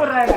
விடுறாங்க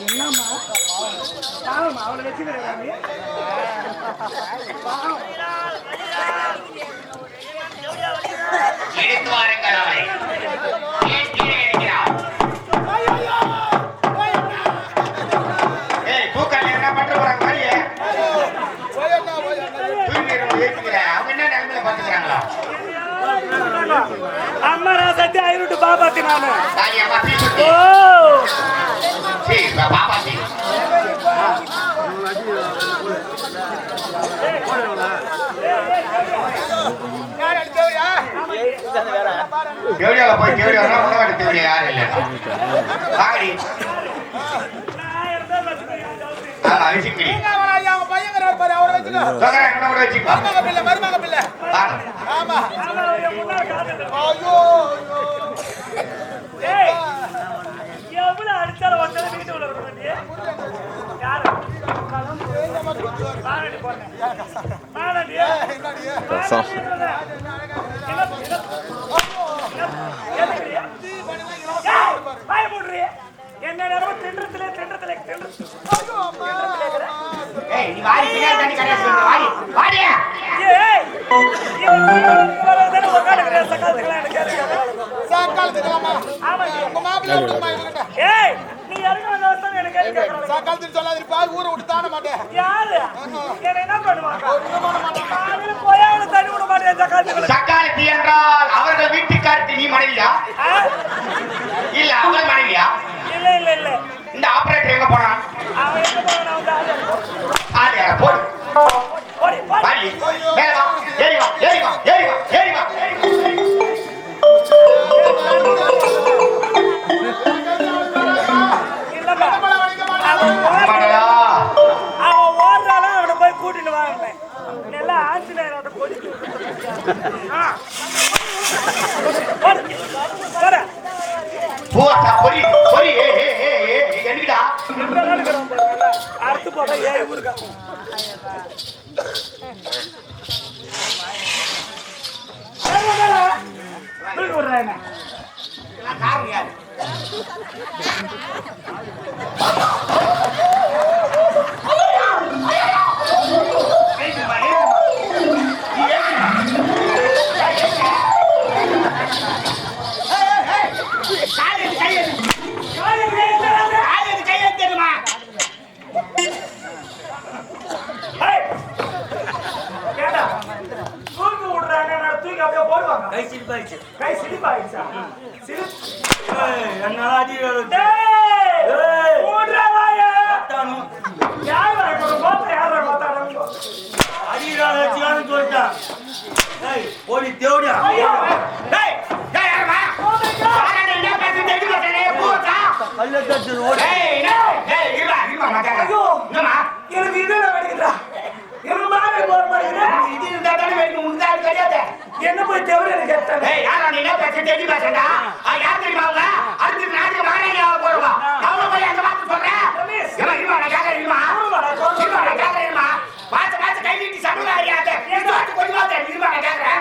என்னம்மா? பாவம்மா, அவளை. பாவம். எடுத்து வாருங்கள் அவரை அம்மா நான் சத்தி ஐநூறு பாபாத்தி நானு. தாய் அம்மா தீ சுத்தி ஓ! தேவடியால போய் தேவடியா உணவாடி தேவடியா யாரும் இல்லை வாங்கடி. நான் இருந்தா வச்சுக்கிறேன் ஆமா வச்சுக்கடி தொகரை என்ன கூட வச்சுக்கோ வாங்க ஆமா என் முன்னாடி காத்துட்டு ஏய் எவ்வளவு அடிச்சாலும் ஒருத்தர வீட்டு உள்ள விட வேண்டிய யாரு? மாநாடி போறேன் மாநாடி. என்ன நேரமும் தின்றதுலே தின்றதுலே தின்றதுலே ஏய் நீ வாடி பின்னாடி தண்ணி கரையா சொல்லு வாடி வாடி ஏய், நீ இறங்க வந்த அவஸ்தை எனக்கு கேள்வி கேட்கறாங்க. யாரு? என்னை என்ன பண்ணுவாங்க? காலையில போய் அவனுக்கு தண்ணி விட மாட்டேன், சக்காத்துக்களுக்கு. சக்காலத்தி என்றால் அவர்கள் வீட்டுக்காரத்து நீ மனைவியா? இல்ல அவள் மனைவியா இல்ல, இல்ல, இல்ல. இந்த ஆபரேட்டர் எங்க போனான் அவன் எங்க போவான், அவன் ஆளு. ஆளு? போடு மேல வா ஏறி வா ஏறி வா ஏறி வா ஏறி வா ஆஞ்சநேயரோட கொடிக்கு போட்டா பொறி பொறி ஏ ஏ ஏ ஏ அறுத்து போட்டா ஊருக்கா காரணம் யாரு கை சிரிப்பாயிடுச்சு. கை சிரிப்பாயிடுச்சா? சிரிப்பு என்னால அடி யார் வர போத்த யார் வர பார்த்தாலும் அடிக்கிறான் வச்சுக்கான்னு சொல்லிட்டான் ஏய் ஓடி தேவடியா? ஐயோ. டேய், என்ன போய் தேவரு எனக்கு கேட்டேன் ஏய் யாரா நீ என்ன பேச தேடி பேசடா ஆ யார் தெரியுமா அவங்க? அடுத்து நாட்டுக்கு மகாராஜா போறவா அவங்க போய் அந்த வார்த்தை சொல்றேன் இவன் இவன் நான் கேட்கறேன் இவன் இவன் நான் கேட்கறேன் இவன் பாத்து பாத்து கை நீட்டி சடுதா அறியாத இந்த வார்த்தை கொஞ்சம் வார்த்தை. இவன் நான் கேட்கறேன்?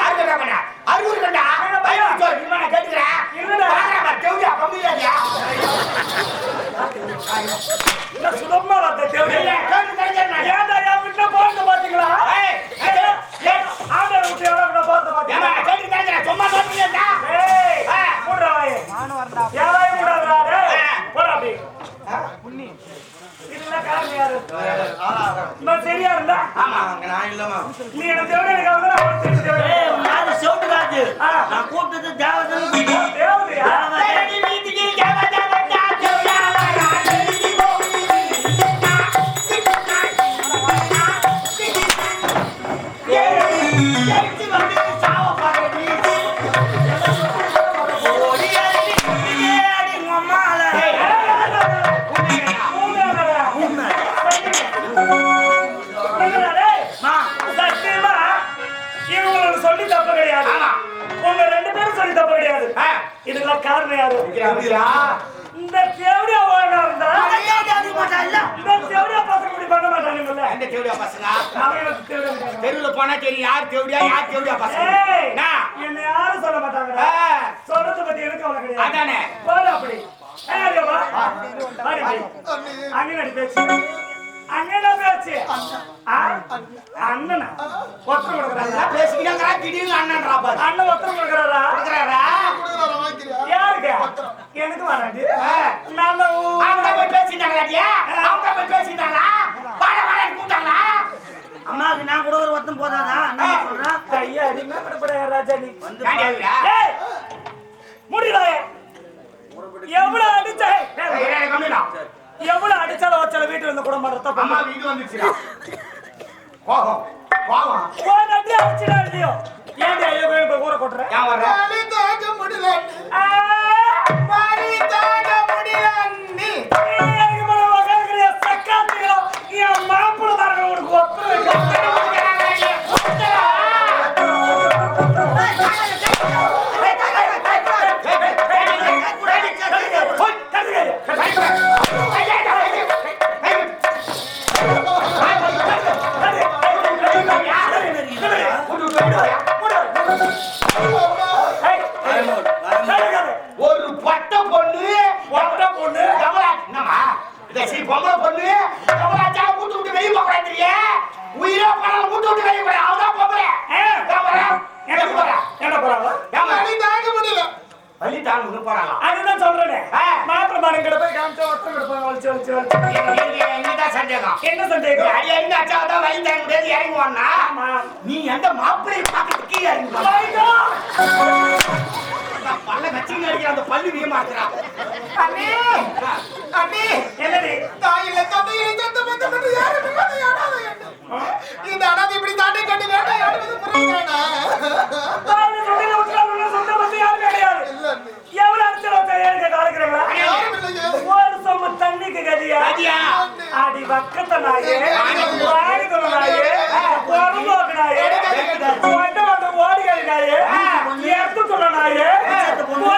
அறுபது ரூபாய் அறுபது கண்டா பயம் சொல் இவன் நான் கேட்கிறேன் பாரா தேவையா? கம்மியா சுலபமா வார்த்தை தேவையா நான் சரியா இருந்தா? ஆமா. நான் இல்லமா நீ என்ன தேவதை எனக்கு அவதான் நான் கூப்பிட்டது தேவதை தேவடியா பசங்க. தெருவுல போனா தெரியும் யார் தேவடியா யார் தேவடியா பசங்க? என்ன? யாரும் சொல்ல மாட்டாங்க சொல்றத பத்தி எனக்கு அவளை கிடையாது. அதானே. போடு அப்படி. அண்ணனடி பேச்சு. அண்ணனா பேச்சு. ஆ? அண்ணனா? ஒத்தரம் கொடுக்குறாரா? பேசிக்கிறாங்க திடீர்னு அண்ணன்றா பாரு. அண்ணன் ஒத்தரம் கொடுக்குறாரா? கொடுக்குறாரா? யாருக்கு? எனக்கு தான் ஊ- அவங்க போய் பேசிட்டாங்களா அவங்க போய் பேசிட்டாங்களா? அம்மாவுக்கு நான் கொடுக்குற ஒருத்தன் போதாதா? என்ன சொல்றான் ஐயா அடிமை படப்பட ராஜா நீ? வந்து முடியல. எவ்வளவு அடிச்ச. எவ்வளவு அடிச்சாலும் வச்சாலும் வீட்டுல இருந்து கூட மாட்டா அம்மா வீடு வந்துச்சுடா கோபம். கோபம். போன் அடி அடிச்சுடா இல்லையோ ஏன்டி ஐயோ போய் ஊற கொட்டுற? ஏன் ஒரு பட்ட பொண்ணு ஒட்ட பொண்ணு என்னம்மா? இதை சீ பொம்பளை பொண்ணு எவ்வளோ ஆச்சா வீட்டு வெளியே போக கூடாது உயிரே போனாலும் வீட்டு விட்டு வெளியே போற அவதான் பொம்பளை. என்ன போற? என்ன போறாங்க? வலி தாங்க போறாங்க அதுதான் சொல்றேனே. மாரன் கிட்ட போய் காமிச்சு ஒருத்தன் கிட்ட போய் வலிச்சு வலிச்சு வலிச்சு சந்தேகம்? என்ன சந்தேகம்? அடி அடி அச்சா தான் வலி தாங்க முடியாது இறங்குவான்னா. நீ எந்த மாப்பிள்ளை அந்த பல்லு வீய மாத்துறா. அண்ணே அண்ணே என்னடி தாயில தந்தையில தந்த பந்த பந்த யாரு நிம்மதி யாராவது இந்த அனாதை இப்படி தாண்டி கட்டி வேண்டாம் யாரும் சொந்த பத்தி யாரும் கிடையாது எவ்வளவு வச்சா ஏன் கேட்டு அழைக்கிறீங்களா ஒரு சொம்பு தண்ணிக்கு கதியா? கதியா? அடி வக்கத்த நாயே வாடி தொண்ண நாயே உடம்போக்கு நாயே ஒட்ட வந்து ஓடிகள் நாயே எத்து தொண்ண நாயே ஓடிக்கு தொண்ண நாயே ஏன் போன பொண்ணு அவன்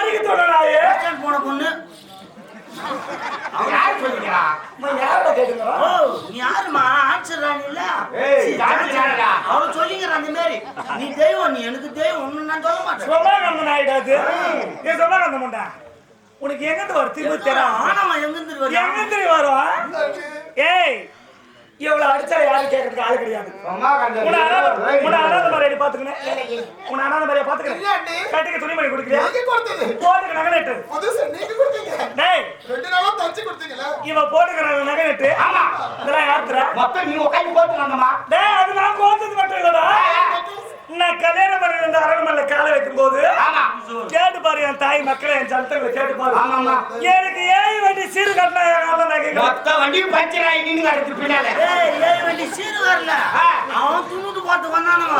யார் சொல்லிக்கிறா அம்மா, யாரோட கேக்குறா ஓ நீ யாருமா ஆன்சர் ராணில ஏய், ஜாதி ஜாதிடா. அவன் சொல்லிக்கிற அந்த மாதிரி நீ தெய்வம் நீ எனக்கு தெய்வம் ஒண்ணு நான் சொல்ல மாட்டேன். சொல்லாகந்த நாயிடாது ஏ சொல்லாகந்த முண்டா உனக்கு எங்கிருந்து வரும் திமுக தெரியும்? ஆனவன் எங்க இருந்து வருது? எங்கிருந்து வரும்? ஏய் இவ்வளவு அடிச்சா யாரும் கேட்கறதுக்கு ஆள் கிடையாது. அம்மா கண்ட உன அனாத மாதிரி பாத்துக்கணும். உன அனாத மாதிரியா பாத்துக்கணும். கட்டிக்க துணிமணி கொடுக்கறியா? போட்டுக்க நகை நட்டு டேய். இவ போட்டுக்கிற நகை நட்டு ஆமா. இதெல்லாம் யாருத்துறா மொத்தம் நீ உட்காந்து போட்டு வந்தம்மா. டேய் அது நான் கோத்தது மட்டும் இல்லடா. நான் கல்யாணம் பண்ணி இருந்த அரண்மனையில காலை வைக்கும் போது கேட்டு பாரு என் தாய் மக்களை என் சந்தங்களை கேட்டு பாரு. எனக்கு ஏழு வண்டி சீரு கட்டினா மொத்த வண்டியும் பஞ்சர் ஆகி நின்று கிடக்கு பின்னால. ஏய் வண்டி சீரு வரல. ஆ. அவன் துணுட்டு போட்டு வந்தானுங்க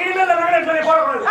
இனிமேல் சொல்லி போடக்கூடாது.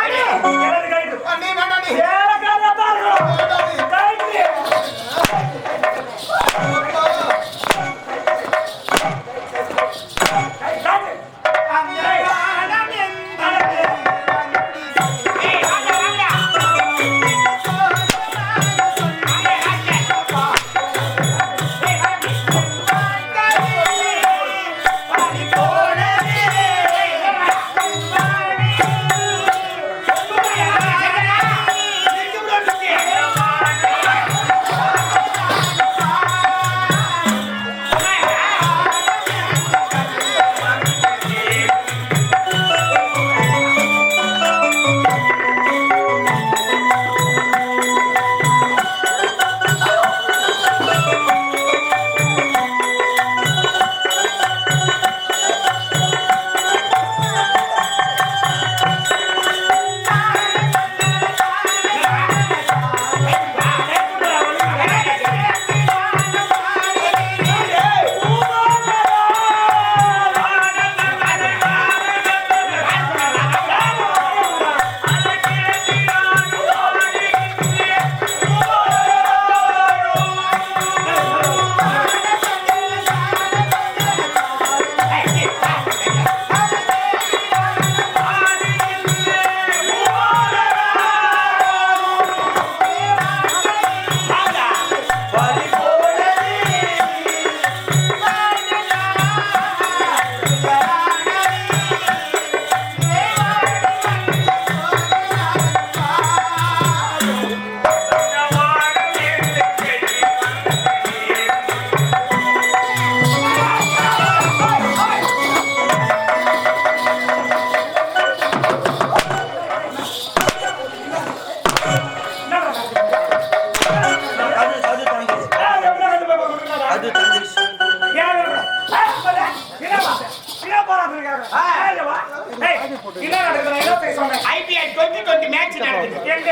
எங்க?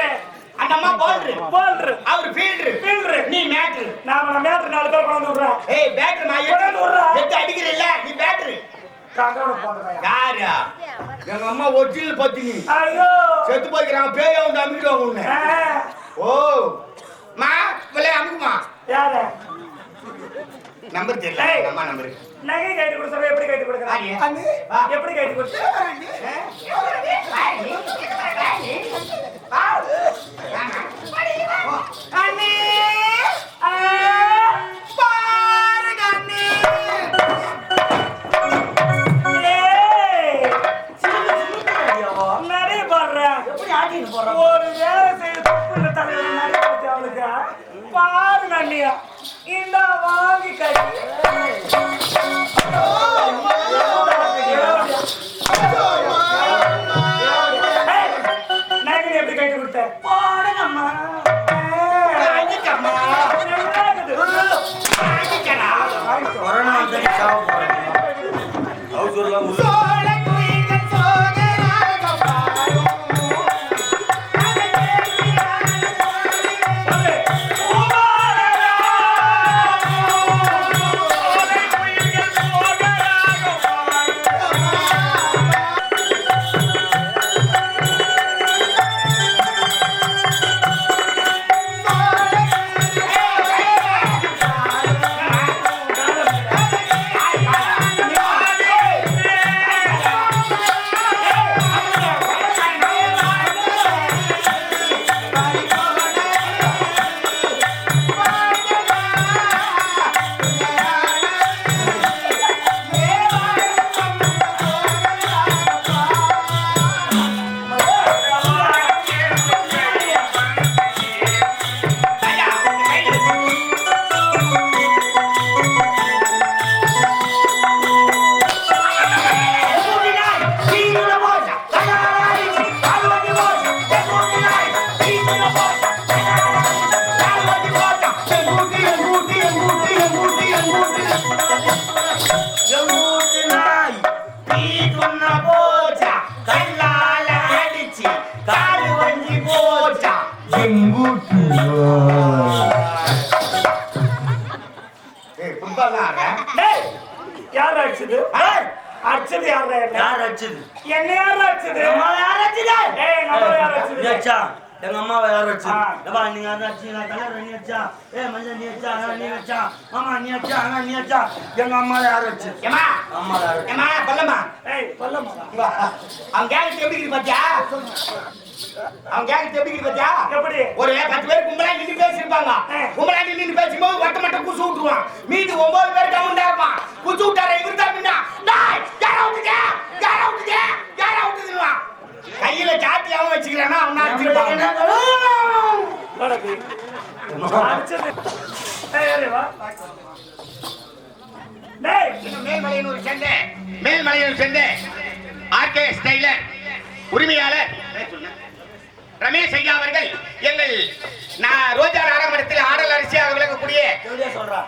அந்த அம்மா பவுலர் bowler, அவர் ஃபீல்டர் fielder. நீ மேட்ரு நாம நம்ம மேட்ரு நாலு பேர் கொண்டு. ஏய் பேட்டர் நான் கொண்டாந்து விடுறா. எடுத்து எடுத்து அடிக்கிறேன்ல நீ பேட்டர். யாரு எங்க அம்மா ஒரிஜினல் பத்தினி. செத்து போய்க்கிறான் பேய வந்து அமிடுவாங்க உன்னை ஓ மா விளைய அமுக்குமா யாரு? நம்பர் தெரியல அம்மா நம்பர் நகை கைட்டு கொடுத்தவன் எப்படி கைட்டு கொடுக்குறான்? எப்படி கைட்டு கொடுத்த? யார் அடிச்சது? அடிச்சது யார் யார் அடிச்சது? என்ன யார் அடிச்சது? யார் அடிச்சது? யார் அடிச்சது? எங்க அம்மாவை யார் அடிச்சது ஆ. ஏப்பா நீங்க அதை அடிச்சீங்களா தலைவர் நீ அடிச்சா ஏ மஞ்சள் நீ அடிச்சா அண்ணா நீ அடிச்சா மாமா நீ அடிச்சா அண்ணா நீ அடிச்சா எங்க அம்மாவை யார் அடிச்சது ஏமா அம்மா யார் அடிச்சது? ஏமா பல்லம்மா ஏய் பல்லம்மா அவன் கேங்கத்து எப்படி இருக்கு பாத்தியா? அவன் கேங்கத்து எப்படி இருக்கு பாத்தியா? எப்படி? ஒரு பத்து பேர் கும்பலா நின்று பேசிருப்பாங்க. கும்பலா நின்று பேசும்போது வட்ட மட்டும் குசு விட்டுருவான் மீதி ஒன்பது பேர் கவுண்டா இருப்பான். குசு விட்டார இவரு தான் யாரா விட்டுங்க யாரா விட்டுங்க யாரா விட்டுதுவான் கையில சாத்தி அவன் வச்சுக்கிறானா அவன் மேல்மலையனூர் சேர்ந்த மேல்மலையனூர் சேர்ந்த ஆர்கே ஸ்டைலர் உரிமையாளர். ரமேஷ் ஐயா அவர்கள் எங்கள் நான் ரோஜா நாடகமடத்தில் ஆடல் அரிசியாக விளக்கக்கூடிய எப்படியா சொல்றா.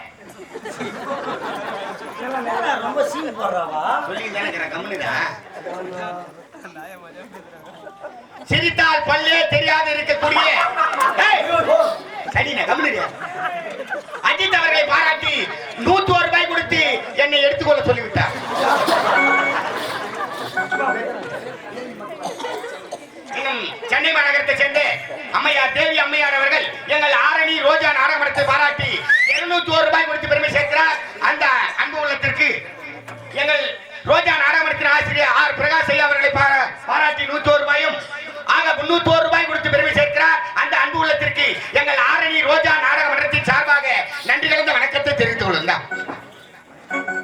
என்னடா ரொம்ப சீன் போடுறாவா? சொல்லி கம்முனுடா சிரித்தால் பல்லே தெரியாது இருக்கக்கூடிய. ஏய், சரிண்ணே அஜித் அவர்களை பாராட்டி நூத்தி ஒரு ரூபாய் கொடுத்து என்னை எடுத்துக்கொள்ள சொல்லிவிட்டார். சென்னை மாநகரத்தை சேர்ந்த அம்மையார் தேவி அம்மையார் அவர்கள் எங்கள் ஆரணி ரோஜா நாடகமடத்தை பாராட்டி இருநூத்தி ஒரு ரூபாய் கொடுத்து பெருமை சேர்க்கிறார். அந்த அன்பு உள்ளத்திற்கு எங்கள் ரோஜா நாடகமடத்தின் ஆசிரியர் ஆர் பிரகாஷ் ஐயா அவர்களை பாராட்டி நூத்தி ஒரு ரூபாயும் ஆக முன்னூத்தி ஒரு ரூபாய் கொடுத்து பெருமை சேர்க்கிறார். அந்த அன்பு உள்ளத்திற்கு எங்கள் ஆரணி ரோஜா நாடக மன்றத்தின் சார்பாக நன்றி கலந்த வணக்கத்தை தெரிவித்துக் கொள்ளுங்க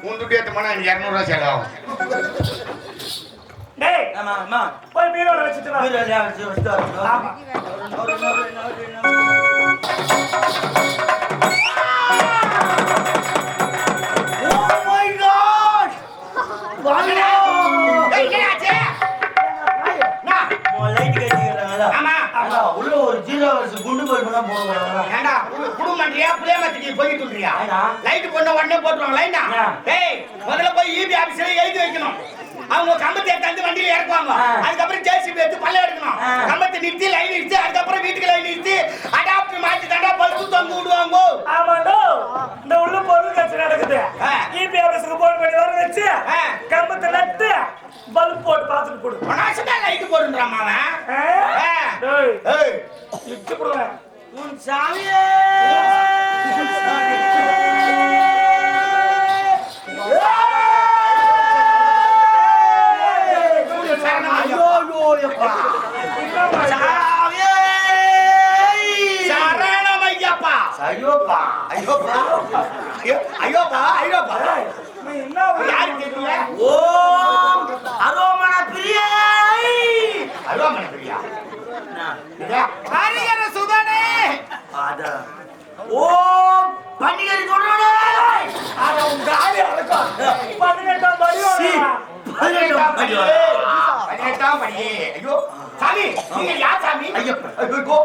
மூன்று போனா எனக்கு இருநூறு ரூபாய் செலவாகும். டேய் ஆமா ஆமா. போய் வச்சுட்டு வரணும். ஆமா. குடும்பன்றியா, புளியமரத்துக்கு போய்? லைட் போட்ட உடனே போட்டுருவாங்க? ஆ. ஏய், முதல்ல போய் EB ஆபீஸ்ல எழுதி வைக்கணும். அவங்க கம்பத்தை எடுத்து வண்டியில இறக்குவாங்க. அதுக்கப்புறம் ஜேசிபி எடுத்து பல்ல எடுக்கணும். கம்பத்தை நிறுத்தி லைன் நிறுத்தி அதுக்கப்புறம் வீட்டுக்கு லைன் நிறுத்தி அடாப்டர் மாத்தி தண்டா பல்பு தொங்க விடுவாங்க ஆமாண்டோ இந்த உள்ள பொருள் கட்சி நடக்குது. இபி ஆபீஸ்க்கு போன் பண்ணி வர வச்சு. கம்பத்தை நட்டு பல்ப் போட்டு பார்த்துட்டு போடு லைட் போடுன்றாமா அவன் ஏய் இட்டு போடுவேன் உன் சாமியே! ஐயோ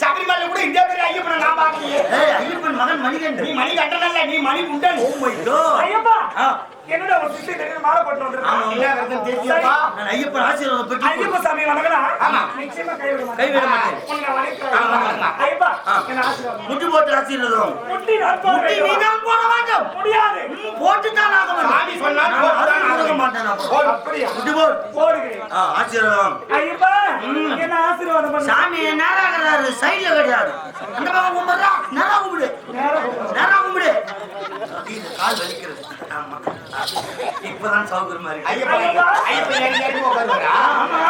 சபரிமலை கூட இந்த பேர் ஐயப்பன் நான் பாக்கலையே ஐயப்பன் மகன் நீ மணிகண்டன். மணி கண்டனல்ல நீ மணி உண்டன் Oh my God. ஐயப்பா! என்னடா ஒரு சிஸ்டர் தெரியும் மாலை போட்டு. வந்திருக்கான் ஐயப்பன் ஆசீர்வாதம் பெற்று சாமி வணங்கடா ஆமா. நிச்சயமா கைவிட கைவிட மாட்டேன். ஐயப்பா முட்டு போட்டு ஆசீர்வாதம். முட்டி நான் போட முட்டி வேண்டும். நீதான் போட வேண்டும். முடியாது. போட்டு தான் ஆக வேண்டும். சாமி சொன்னா நான் போட்டு தான் அருள் கொடுக்க ஆகணும். மாட்டேன். போடு. அப்படியா? முட்டி போடு. போடுகிறேன் ஆ, ஆசீர்வாதம். ஐயப்பா என்ன ஆசீர்வாதம் பண்ணு சாமி நேராகிறாரு சைடுல கிடையாது அந்த பக்கம் கும்பிடுறா. நேரா கும்பிடு. நேரா. நேரா கும்பிடு. கால் வலிக்கிறது. ஆமா. இப்பதான் சௌகரியமா இருக்கு ஐயப்பா ஏறி ஏறி ஆமா ஐயப்பா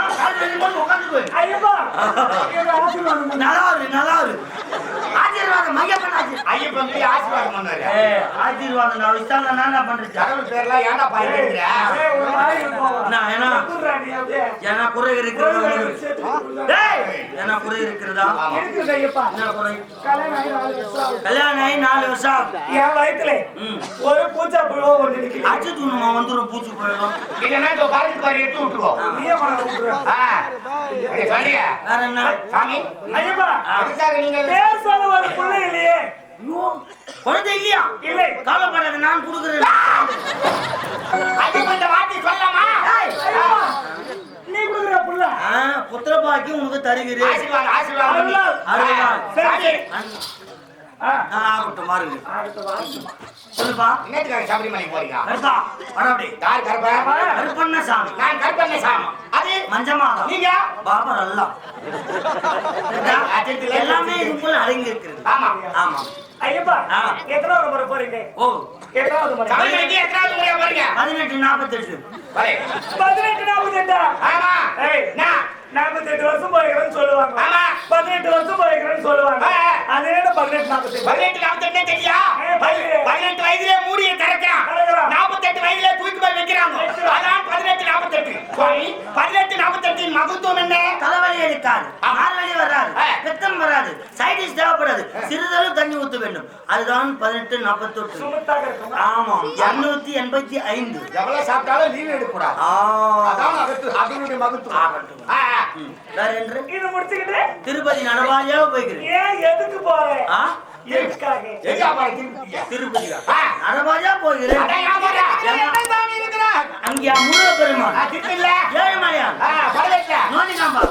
ஆசீர்வாதம் நான் நான் என்ன பண்றேன் கடவுள் பேர்லாம் ஏன்டா ஏன்னா குறை இருக்கிறதா? ஏன்னா குறை இருக்கிறதா? கல்யாணம் ஆகி நாலு வருஷம். என். ஒரு பூச்சா புழுவோ ஒன்று நிக்குது. அடிச்சு தூணுமா வந்துடும் பூச்சி போயிடும் இல்லைன்னா இந்த பாருக்கு பாரு எடுத்து விட்டுருவோம். குழந்தை இல்லையா? இல்லை. கவலைப்படாத நான் கொடுக்குறேன். சொல்லலாமா? ஐயப்பா, நீ கொடுக்குற புள்ள. புத்திர பாக்கி உனக்கு தருகிறேன். ஆசீர்வாதம் ஆசீர்வாதம். நான் ஆகட்டும் மாறுங்க. சொல்லுப்பா. என்னத்துக்காக சபரிமலைக்கு போறீங்க? கருப்பா வரப்படி யார் கருப்பா? கருப்பண்ண சாமி நான் கருப்பண்ண சாமி அது? மஞ்சமாதா. நீங்க? பாபர் எல்லாம் எல்லாமே இதுக்குள்ள அடங்கி இருக்கிறது ஆமா. ஆமா. ஐயப்பா ஆ. எத்தனாவது முறை போறீங்க? ஓ. எத்தனாவது முறை? சபரிமலைக்கு எத்தனாவது முறையா போறீங்க? பதினெட்டு. பதினெட்டு நாற்பத்தி எட்டா ஆமா நாற்பத்தி எட்டு வருஷம் போயிருக்கிறேன்னு சொல்லுவாங்க. ஆமா. பதினெட்டு வருஷம் போயிருக்கிறேன்னு சொல்லுவாங்க. அது என்ன பதினெட்டு நாற்பத்தி பதினெட்டு நாற்பத்தெட்டு தெரியா ஏ, பதினெட்டு. பதினெட்டு வயதிலே மூடிய திறக்கிறான் திறக்கிறான். நாற்பத்தெட்டு வயதிலே தூக்கி போய் வைக்கிறாங்க வைக்கிறான். அதான் பதினெட்டு சுவாமி பதினெட்டு நாற்பத்தெட்டின் மகத்துவம் என்ன? தலைவலி இருக்காது மார்வலி வராது. பித்தம் வராது. சைடிஸ் தேவைப்படாது. சிறிதளவு தண்ணி ஊத்த வேண்டும். அதுதான் பதினெட்டு நாற்பத்தொட்டு. ஆமா. இருநூத்தி எண்பத்தி ஐந்து. எவ்வளவு சாப்பிட்டாலும் லீவ் அதனுடைய மகத்துவம். ஆகட்டும். வேற என்று? இது முடிச்சுக்கிட்டு திருப்பதி நடவாஜா போய்க்கிறேன். எதுக்கு போறேன் எதுக்காக எங்க அப்புறம் திருப்பியா? திருப்பதி ஆ. நடவாஜா போய்கிறேன் அட, ஏமாடா. என்ன சாமி இருக்கிறார்? அங்கே முருக பெருமாள் ஆ, பரவாயில்ல. நோண்டிகாம்பா